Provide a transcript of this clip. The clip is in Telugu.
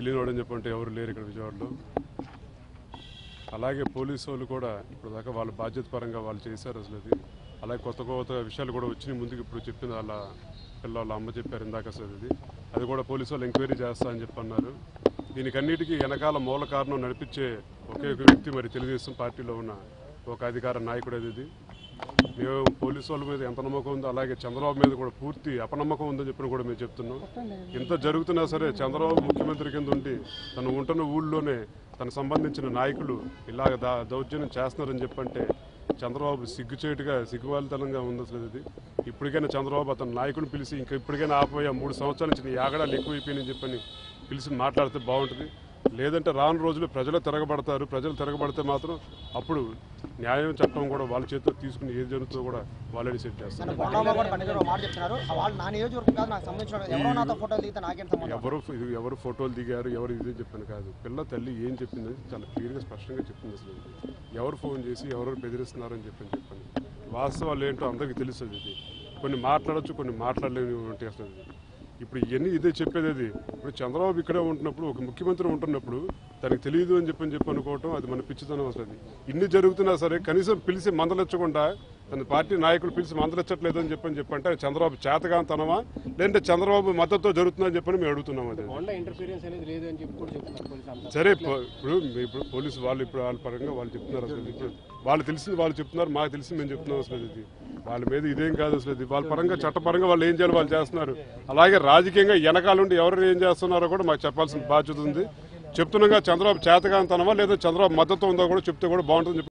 తెలియనివాడని చెప్పంటే ఎవరు లేరు ఇక్కడ విజయవాడలో. అలాగే పోలీసు వాళ్ళు కూడా ఇప్పుడు దాకా వాళ్ళ బాధ్యత పరంగా వాళ్ళు చేశారు అసలు అది. అలాగే కొత్త కొత్త విషయాలు కూడా వచ్చినాయి ముందుకు ఇప్పుడు చెప్పింది వాళ్ళ పిల్ల వాళ్ళ అమ్మ చెప్పారు ఇందాక అసలు అది. అది కూడా పోలీసు వాళ్ళు ఎంక్వైరీ చేస్తా అని చెప్పి అన్నారు. దీనికన్నిటికీ వెనకాల మూల కారణం నడిపించే ఒకే ఒక వ్యక్తి మరి తెలుగుదేశం పార్టీలో ఉన్న ఒక అధికార నాయకుడు అది. ఇది మేము పోలీసు వాళ్ళ మీద ఎంత నమ్మకం ఉందో అలాగే చంద్రబాబు మీద కూడా పూర్తి అపనమ్మకం ఉందని చెప్పి కూడా మేము చెప్తున్నాం. ఇంత జరుగుతున్నా సరే చంద్రబాబు ముఖ్యమంత్రి కింద ఉండి తను ఉంటున్న ఊళ్ళోనే తనకు సంబంధించిన నాయకులు ఇలాగ దా దౌర్జన్యం చేస్తున్నారని చెప్పంటే చంద్రబాబు సిగ్గుచేటుగా సిగ్గువాలితనంగా ఉంది అసలు ఇది. ఇప్పటికైనా చంద్రబాబు అతను నాయకుని పిలిచి ఇంకా ఇప్పటికైనా ఆపోయా మూడు సంవత్సరాల నుంచి నీ ఆగడాలు ఎక్కువైపోయినాయని చెప్పని పిలిచి మాట్లాడితే బాగుంటుంది. లేదంటే రాను రోజులు ప్రజలు తిరగబడతారు ప్రజలు తిరగబడితే మాత్రం అప్పుడు న్యాయం చట్టం కూడా వాళ్ళ చేతితో తీసుకుని ఏది జరుగుతుందో కూడా వాళ్ళే డిసైడ్ చేస్తారు. ఎవరో ఎవరు ఫోటోలు దిగారు ఎవరు ఇదే చెప్పాను కాదు పిల్ల తల్లి ఏం చెప్పిందని చాలా క్లియర్గా స్పష్టంగా చెప్పింది అసలు. ఎవరు ఫోన్ చేసి ఎవరు బెదిరిస్తున్నారని చెప్పని చెప్పండి వాస్తవాలు ఏంటో అందరికీ తెలుస్తుంది ఇది కొన్ని మాట్లాడొచ్చు కొన్ని మాట్లాడలేని అసలు. ఇప్పుడు ఇవన్నీ ఇదే చెప్పేది అది. ఇప్పుడు చంద్రబాబు ఇక్కడే ఉంటున్నప్పుడు ఒక ముఖ్యమంత్రి ఉంటున్నప్పుడు తనకు తెలియదు అని చెప్పని చెప్పి అనుకోవటం అది మన పిచ్చితనం అసలు ఇన్ని జరుగుతున్నా సరే కనీసం పిలిచి మందలించకుండా తన పార్టీ నాయకులు పిలిచి మందలించట్లేదు అని చెప్పని చెప్పంటే చంద్రబాబు చేతగాంతనమా లేదంటే చంద్రబాబు మద్దతుతో జరుగుతుందని చెప్పని మేము అడుగుతున్నాం అది. సరే ఇప్పుడు ఇప్పుడు పోలీసు వాళ్ళు ఇప్పుడు వాళ్ళ పరంగా వాళ్ళు చెప్తున్నారు అసలు. వాళ్ళు తెలిసింది వాళ్ళు చెప్తున్నారు మాకు తెలిసింది మేము చెప్తున్నాం అసలు ఇది వాళ్ళ మీద ఇదేం కాదు అసలు వాళ్ళ పరంగా చట్టపరంగా వాళ్ళు ఏం చేయాలి వాళ్ళు చేస్తున్నారు. అలాగే రాజకీయంగా వెనకాలండి ఎవరు ఏం చేస్తున్నారో కూడా మాకు చెప్పాల్సిన బాధ్యత ఉంది. చెప్తున్నాగా చంద్రబాబు చేతగాంతనమా లేదా చంద్రబాబు మద్దతు ఉందో కూడా చెప్తే కూడా బాగుంటుంది